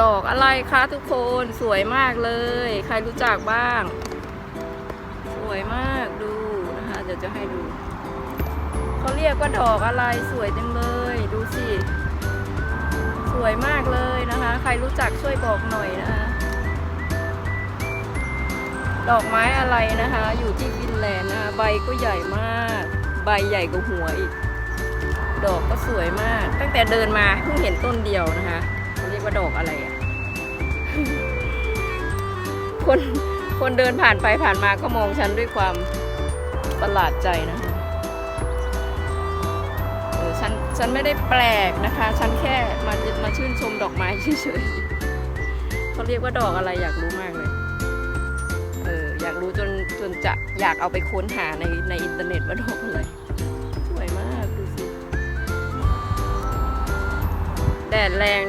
ดอกอะไรคะทุกคนสวยมากเลย ใครรู้จักบ้าง สวยมากดูนะคะ เดี๋ยวจะให้ดูเขาเรียกว่าดอกอะไรสวยจังเลย ดูสิสวยมากเลยนะคะ ใครรู้จักช่วยบอกหน่อยนะคะ ดอกไม้อะไรนะคะ อยู่ที่ฟินแลนด์นะคะใบก็ใหญ่มาก ใบใหญ่กว่าหัวอีกดอกก็สวยมาก ตั้งแต่เดินมาเพิ่งเห็นต้นเดียวนะคะ ว่าดอกอะไรอะ คนคนเดินผ่านไปผ่านมาก็มองฉันด้วยความประหลาดใจนะคะเออฉันฉันไม่ได้แปลกนะคะ ฉันแค่มามาชื่นชมดอกไม้เฉยๆเขาเรียกว่าดอกอะไรอยากรู้มากเลย เอออยากรู้จนจนจะอยากเอาไปค้นหาในในอินเทอร์เน็ตว่าดอกอะไรสวยมากดูสิ แดดแรง